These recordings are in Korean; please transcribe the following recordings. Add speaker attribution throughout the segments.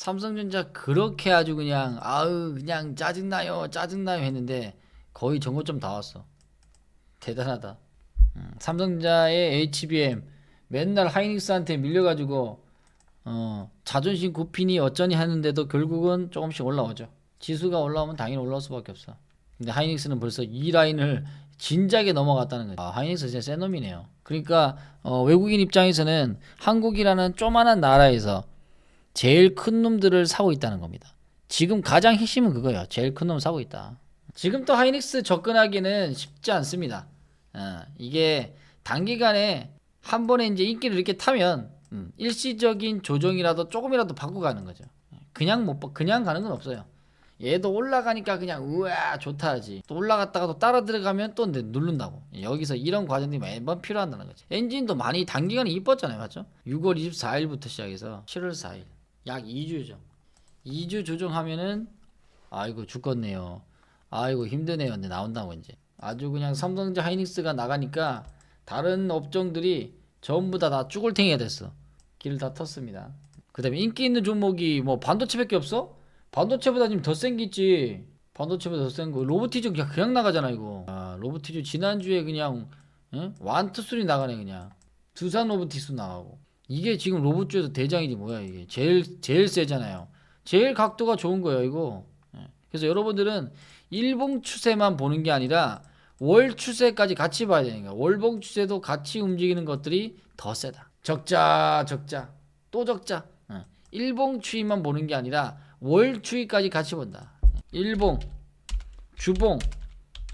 Speaker 1: 삼성전자 그렇게 아주 그냥 아우 그냥 짜증나요 짜증나요 했는데 거의 전고점 다 왔어. 대단하다. 음, 삼성전자의 HBM 맨날 하이닉스한테 밀려가지고 어, 자존심 굽히니 어쩌니 하는데도 결국은 조금씩 올라오죠. 지수가 올라오면 당연히 올라올 수밖에 없어. 근데 하이닉스는 벌써 이 라인을 진작에 넘어갔다는 거죠 아, 하이닉스 진짜 센 놈이네요. 그러니까 어, 외국인 입장에서는 한국이라는 조만한 나라에서 제일 큰 놈들을 사고 있다는 겁니다. 지금 가장 핵심은 그거예요. 제일 큰 놈 사고 있다. 지금 또 하이닉스 접근하기는 쉽지 않습니다. 어, 이게 단기간에 한 번에 이제 인기를 이렇게 타면 음, 일시적인 조정이라도 조금이라도 받고 가는 거죠. 그냥 못 봐- 그냥 가는 건 없어요. 얘도 올라가니까 그냥 우와 좋다 하지. 또 올라갔다가 또 따라 들어가면 또 내- 누른다고. 여기서 이런 과정들이 매번 필요하다는 거지. 엔진도 많이 단기간에 이뻤잖아요, 맞죠? 6월 24일부터 시작해서 7월 4일 약 2주죠. 2주 조정하면은 아이고 죽겠네요. 아이고 힘드네요. 근데 나온다고 이제 아주 그냥 삼성전자 하이닉스가 나가니까 다른 업종들이 전부 다 다 쭈글탱이가 됐어. 길을 다 텄습니다. 그다음에 인기 있는 종목이 뭐 반도체밖에 없어? 반도체보다 지금 더 있지. 반도체보다 더 센 거. 로보티즈 그냥 그냥 나가잖아 이거. 아, 로보티즈 지난주에 그냥 응? 완투순이 나가네 그냥. 두산 로보티스 나가고. 이게 지금 로봇 중에서 대장이지 뭐야 이게. 제일 제일 세잖아요. 제일 각도가 좋은 거예요 이거. 예. 그래서 여러분들은 일봉 추세만 보는 게 아니라 월 추세까지 같이 봐야 되니까 월봉 추세도 같이 움직이는 것들이 더 세다. 적자 적자 또 적자. 예. 일봉 추이만 보는 게 아니라 월 추이까지 같이 본다. 일봉, 주봉,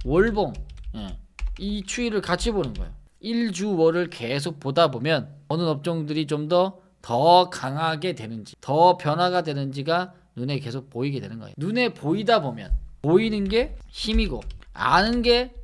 Speaker 1: 월봉 예. 이 추이를 같이 보는 거예요. 일주월을 계속 보다 보면 어느 업종들이 좀 더 더 강하게 되는지 더 변화가 되는지가 눈에 계속 보이게 되는 거예요. 눈에 보이다 보면 보이는 게 힘이고 아는 게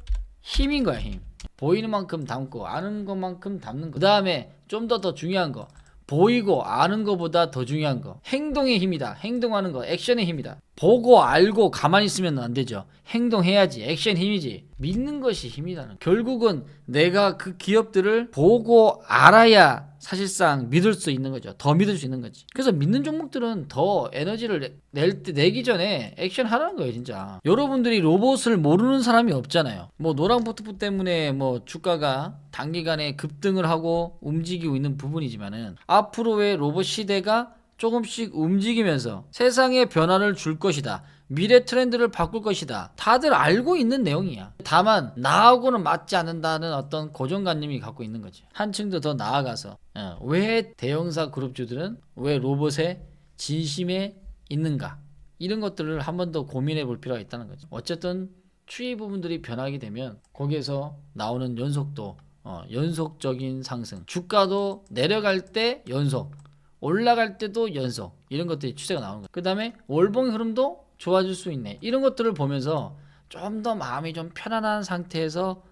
Speaker 1: 힘인 거야 힘. 보이는 만큼 담고 아는 것만큼 담는 거. 그 다음에 좀 더더 중요한 거 보이고 아는 것보다 더 중요한 거 행동의 힘이다. 행동하는 거 액션의 힘이다. 보고 알고 가만히 있으면 안 되죠. 행동해야지 액션 힘이지. 믿는 것이 힘이라는. 결국은 내가 그 기업들을 보고 알아야 사실상 믿을 수 있는 거죠. 더 믿을 수 있는 거지. 그래서 믿는 종목들은 더 에너지를 낼 때 내기 전에 액션 하라는 거예요, 진짜. 여러분들이 로봇을 모르는 사람이 없잖아요. 뭐 노랑 포트프 때문에 뭐 주가가 단기간에 급등을 하고 움직이고 있는 부분이지만은 앞으로의 로봇 시대가 조금씩 움직이면서 세상에 변화를 줄 것이다. 미래 트렌드를 바꿀 것이다. 다들 알고 있는 내용이야. 다만 나하고는 맞지 않는다는 어떤 고정관념이 갖고 있는 거지. 한층 더 더 나아가서 어, 왜 대형사 그룹주들은 왜 로봇에 진심에 있는가 이런 것들을 한 번 더 고민해 볼 필요가 있다는 거죠. 어쨌든 추이 부분들이 변하게 되면 거기에서 나오는 연속도 어, 연속적인 상승 주가도 내려갈 때 연속 올라갈 때도 연속 이런 것들이 추세가 나오는 거예요. 그 다음에 월봉의 흐름도 좋아질 수 있네. 이런 것들을 보면서 좀 더 마음이 좀 편안한 상태에서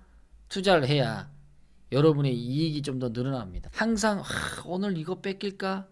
Speaker 1: 투자를 해야 여러분의 이익이 좀 더 늘어납니다. 항상 하, 오늘 이거 뺏길까?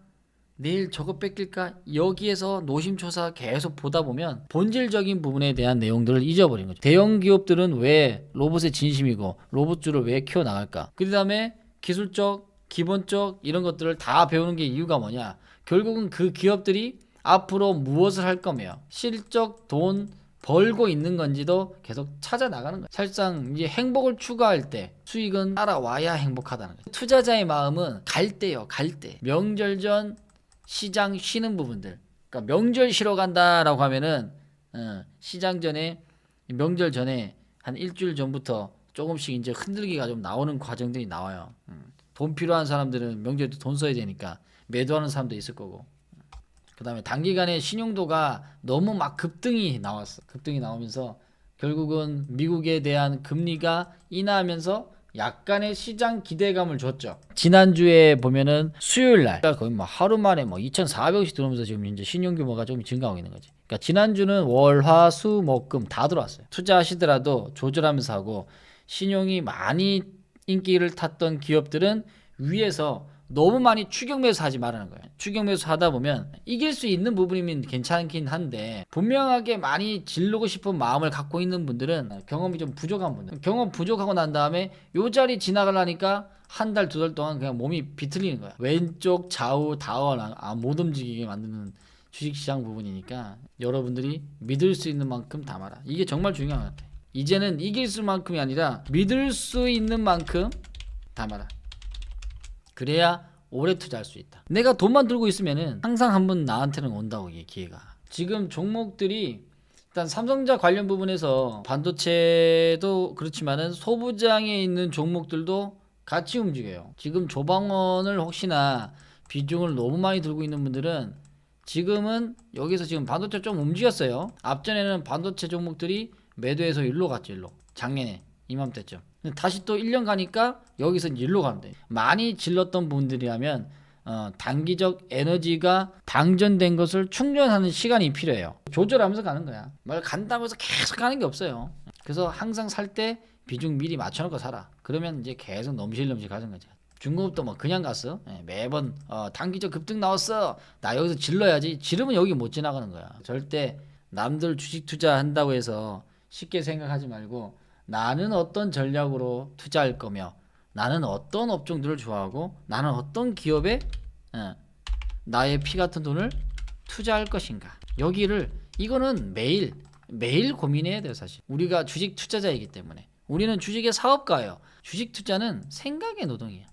Speaker 1: 내일 저거 뺏길까? 여기에서 노심초사 계속 보다 보면 본질적인 부분에 대한 내용들을 잊어버린 거죠. 대형 기업들은 왜 로봇의 진심이고 로봇주를 왜 키워 나갈까? 그 다음에 기술적, 기본적 이런 것들을 다 배우는 게 이유가 뭐냐? 결국은 그 기업들이 앞으로 무엇을 할 거며 실적 돈 벌고 있는 건지도 계속 찾아 나가는 거예요. 사실상 이제 행복을 추구할 때 수익은 따라와야 행복하다는 거죠. 투자자의 마음은 갈 때요, 갈 때. 명절 전 시장 쉬는 부분들. 그러니까 명절 쉬러 간다라고 하면은 어, 시장 전에 명절 전에 한 일주일 전부터 조금씩 이제 흔들기가 좀 나오는 과정들이 나와요. 음. 돈 필요한 사람들은 명절에 돈 써야 되니까 매도하는 사람도 있을 거고. 그 다음에 단기간에 신용도가 너무 막 급등이 나왔어. 급등이 나오면서 결국은 미국에 대한 금리가 인하하면서 약간의 시장 기대감을 줬죠. 지난주에 보면은 수요일 날 거의 뭐 하루 만에 뭐 2,400억씩 들어오면서 지금 이제 신용 규모가 좀 증가하고 있는 거지. 그러니까 지난주는 월, 화, 수, 목, 금 다 들어왔어요. 투자하시더라도 조절하면서 하고 신용이 많이 인기를 탔던 기업들은 위에서 너무 많이 추격 매수 하지 말라는 거예요. 추격 매수 하다 보면 이길 수 있는 부분이면 괜찮긴 한데 분명하게 많이 질르고 싶은 마음을 갖고 있는 분들은 경험이 좀 부족한 분들. 경험 부족하고 난 다음에 요 자리 지나가려니까 한 달 두 달 동안 그냥 몸이 비틀리는 거야. 왼쪽 좌우 다원 아, 못 움직이게 만드는 주식시장 부분이니까 여러분들이 믿을 수 있는 만큼 담아라. 이게 정말 중요한 것 같아. 이제는 이길 수만큼이 아니라 믿을 수 있는 만큼 담아라. 그래야 오래 투자할 수 있다. 내가 돈만 들고 있으면은 항상 한 번 나한테는 온다고 이게 기회가. 지금 종목들이 일단 삼성자 관련 부분에서 반도체도 그렇지만은 소부장에 있는 종목들도 같이 움직여요. 지금 조방원을 혹시나 비중을 너무 많이 들고 있는 분들은 지금은 여기서 지금 반도체 좀 움직였어요. 앞전에는 반도체 종목들이 매도해서 일로 갔죠, 일로. 작년에 이맘때쯤. 다시 또 1년 가니까 여기서 일로 가는데 많이 질렀던 분들이라면 어, 단기적 에너지가 방전된 것을 충전하는 시간이 필요해요. 조절하면서 가는 거야. 말 간다고 해서 계속 가는 게 없어요. 그래서 항상 살 때 비중 미리 맞춰놓고 살아. 그러면 이제 계속 넘실넘실 가는 거죠. 중공업도 뭐 그냥 갔어. 예, 매번 어, 단기적 급등 나왔어. 나 여기서 질러야지. 지르면 여기 못 지나가는 거야. 절대 남들 주식 투자한다고 해서 쉽게 생각하지 말고 나는 어떤 전략으로 투자할 거며 나는 어떤 업종들을 좋아하고 나는 어떤 기업에 어, 나의 피 같은 돈을 투자할 것인가. 여기를 이거는 매일 매일 고민해야 돼요, 사실. 우리가 주식 투자자이기 때문에. 우리는 주식의 사업가예요. 주식 투자는 생각의 노동이에요.